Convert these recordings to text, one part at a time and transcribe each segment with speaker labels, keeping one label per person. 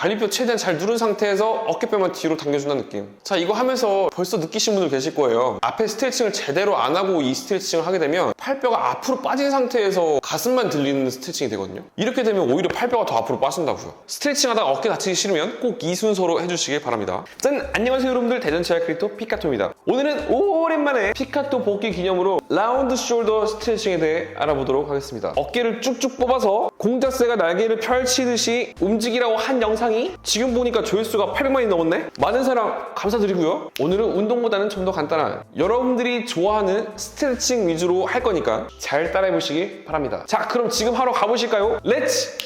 Speaker 1: 갈비뼈 최대한 잘 누른 상태에서 어깨뼈만 뒤로 당겨준다는 느낌. 자, 이거 하면서 벌써 느끼신 분들 계실 거예요. 앞에 스트레칭을 제대로 안 하고 이 스트레칭을 하게 되면 팔뼈가 앞으로 빠진 상태에서 가슴만 들리는 스트레칭이 되거든요. 이렇게 되면 오히려 팔뼈가 더 앞으로 빠진다고요. 스트레칭 하다가 어깨 다치기 싫으면 꼭 이 순서로 해주시길 바랍니다. 짠! 안녕하세요 여러분들 대전체약 크리토 피카토입니다. 오늘은 오랜만에 피카토 복귀 기념으로 라운드 숄더 스트레칭에 대해 알아보도록 하겠습니다. 어깨를 쭉쭉 뽑아서 공작새가 날개를 펼치듯이 움직이라고 한 영상 이 지금 보니까 조회수가 800만이 넘었네? 많은 사랑 감사드리고요. 오늘은 운동보다는 좀 더 간단한 여러분들이 좋아하는 스트레칭 위주로 할 거니까 잘 따라해 보시길 바랍니다. 자, 그럼 지금 하러 가보실까요? 렛츠!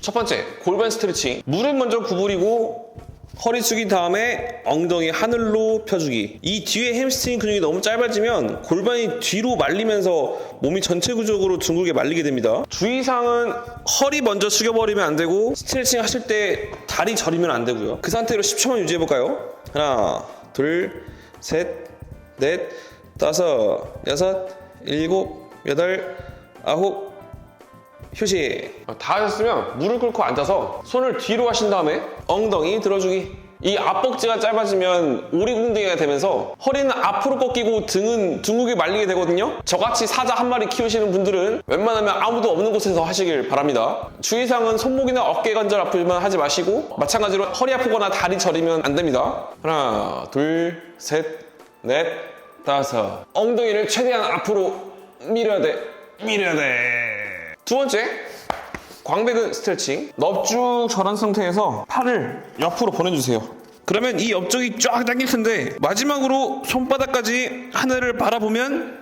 Speaker 1: 첫 번째, 골반 스트레칭. 무릎 먼저 구부리고 허리 숙인 다음에 엉덩이 하늘로 펴주기. 이 뒤에 햄스트링 근육이 너무 짧아지면 골반이 뒤로 말리면서 몸이 전체적으로 둥글게 말리게 됩니다. 주의사항은 허리 먼저 숙여버리면 안 되고 스트레칭 하실 때 다리 저리면 안 되고요. 그 상태로 10초만 유지해볼까요? 하나, 둘, 셋, 넷, 다섯, 여섯, 일곱, 여덟, 아홉, 휴식. 다 하셨으면 무릎 꿇고 앉아서 손을 뒤로 하신 다음에 엉덩이 들어주기. 이 앞벅지가 짧아지면 오리궁둥이가 되면서 허리는 앞으로 꺾이고 등은 둥글게 말리게 되거든요. 저같이 사자 한 마리 키우시는 분들은 웬만하면 아무도 없는 곳에서 하시길 바랍니다. 주의사항은 손목이나 어깨 관절 아프면 하지 마시고 마찬가지로 허리 아프거나 다리 저리면 안 됩니다. 하나, 둘, 셋, 넷, 다섯. 엉덩이를 최대한 앞으로 밀어야 돼. 밀어야 돼. 두 번째, 광배근 스트레칭. 넙죽 절한 상태에서 팔을 옆으로 보내주세요. 그러면 이 옆쪽이 쫙 당길 텐데 마지막으로 손바닥까지 하늘을 바라보면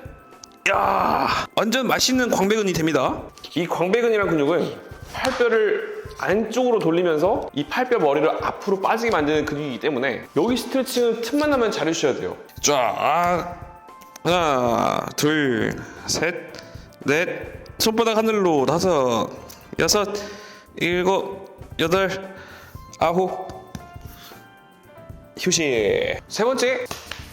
Speaker 1: 야 완전 맛있는 광배근이 됩니다. 이 광배근이라는 근육은 팔뼈를 안쪽으로 돌리면서 이 팔뼈 머리를 앞으로 빠지게 만드는 근육이기 때문에 여기 스트레칭은 틈만 나면 잘 해주셔야 돼요. 쫙 하나 둘 셋 넷 손바닥 하늘로 다섯 여섯 일곱 여덟 아홉. 휴식. 세 번째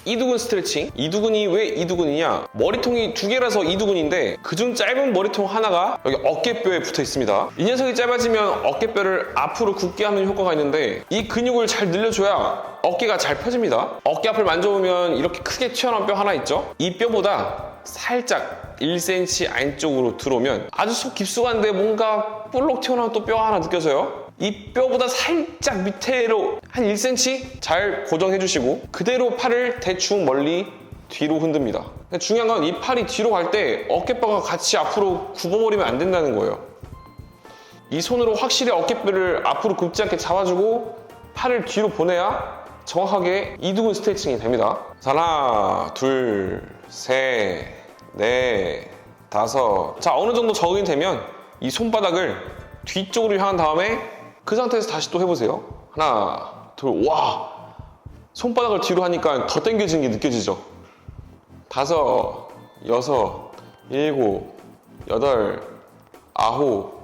Speaker 1: 이두근 스트레칭. 이두근이 왜 이두근이냐? 머리통이 두 개라서 이두근인데 그중 짧은 머리통 하나가 여기 어깨뼈에 붙어 있습니다. 이 녀석이 짧아지면 어깨뼈를 앞으로 굳게 하는 효과가 있는데 이 근육을 잘 늘려줘야 어깨가 잘 펴집니다. 어깨 앞을 만져보면 이렇게 크게 튀어나온 뼈 하나 있죠? 이 뼈보다 살짝 1cm 안쪽으로 들어오면 아주 속 깊숙한데 뭔가 볼록 튀어나온 또 뼈 하나 느껴져요. 이 뼈보다 살짝 밑으로 한 1cm 잘 고정해 주시고 그대로 팔을 대충 멀리 뒤로 흔듭니다. 중요한 건 이 팔이 뒤로 갈 때 어깨뼈가 같이 앞으로 굽어버리면 안 된다는 거예요. 이 손으로 확실히 어깨뼈를 앞으로 굽지 않게 잡아주고 팔을 뒤로 보내야 정확하게 이두근 스트레칭이 됩니다. 자, 하나 둘 셋 넷 다섯 자 어느 정도 적응이 되면 이 손바닥을 뒤쪽으로 향한 다음에 그 상태에서 다시 또 해보세요. 하나, 둘, 와! 손바닥을 뒤로 하니까 더 당겨지는 게 느껴지죠? 다섯, 여섯, 일곱, 여덟, 아홉,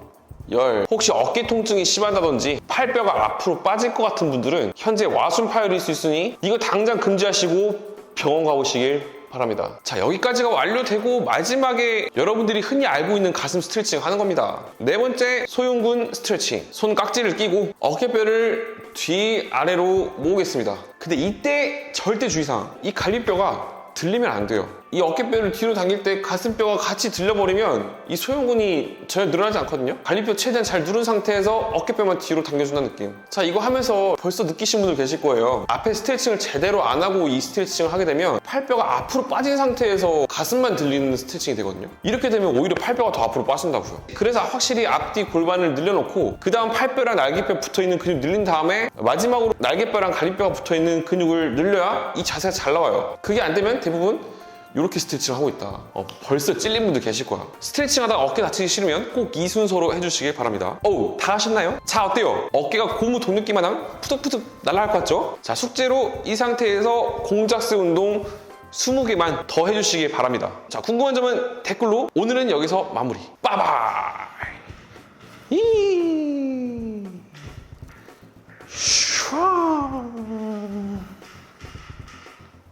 Speaker 1: 열. 혹시 어깨 통증이 심하다든지 팔뼈가 앞으로 빠질 것 같은 분들은 현재 와순 파열일 수 있으니 이거 당장 금지하시고 병원 가보시길 바랍니다. 자, 여기까지가 완료되고 마지막에 여러분들이 흔히 알고 있는 가슴 스트레칭 하는 겁니다. 네 번째, 소흉근 스트레칭. 손 깍지를 끼고 어깨뼈를 뒤 아래로 모으겠습니다. 근데 이때 절대 주의사항. 이 갈비뼈가 들리면 안 돼요. 이 어깨뼈를 뒤로 당길 때 가슴뼈가 같이 들려버리면 이 소형근이 전혀 늘어나지 않거든요. 갈비뼈 최대한 잘 누른 상태에서 어깨뼈만 뒤로 당겨준다는 느낌. 자, 이거 하면서 벌써 느끼신 분들 계실 거예요. 앞에 스트레칭을 제대로 안 하고 이 스트레칭을 하게 되면 팔뼈가 앞으로 빠진 상태에서 가슴만 들리는 스트레칭이 되거든요. 이렇게 되면 오히려 팔뼈가 더 앞으로 빠진다고요. 그래서 확실히 앞뒤 골반을 늘려놓고 그 다음 팔뼈랑 날개뼈 붙어있는 근육 늘린 다음에 마지막으로 날개뼈랑 갈비뼈가 붙어있는 근육을 늘려야 이 자세가 잘 나와요. 그게 안 되면 대부분 이렇게 스트레칭을 하고 있다. 어, 벌써 찔린 분들 계실 거야. 스트레칭 하다가 어깨 다치기 싫으면 꼭 이 순서로 해주시길 바랍니다. 어우, 다 하셨나요? 자, 어때요? 어깨가 고무 돈 느낌만 하면 푸득푸득 날아갈 것 같죠? 자, 숙제로 이 상태에서 공작스 운동 20개만 더 해주시길 바랍니다. 자, 궁금한 점은 댓글로 오늘은 여기서 마무리. 빠바이!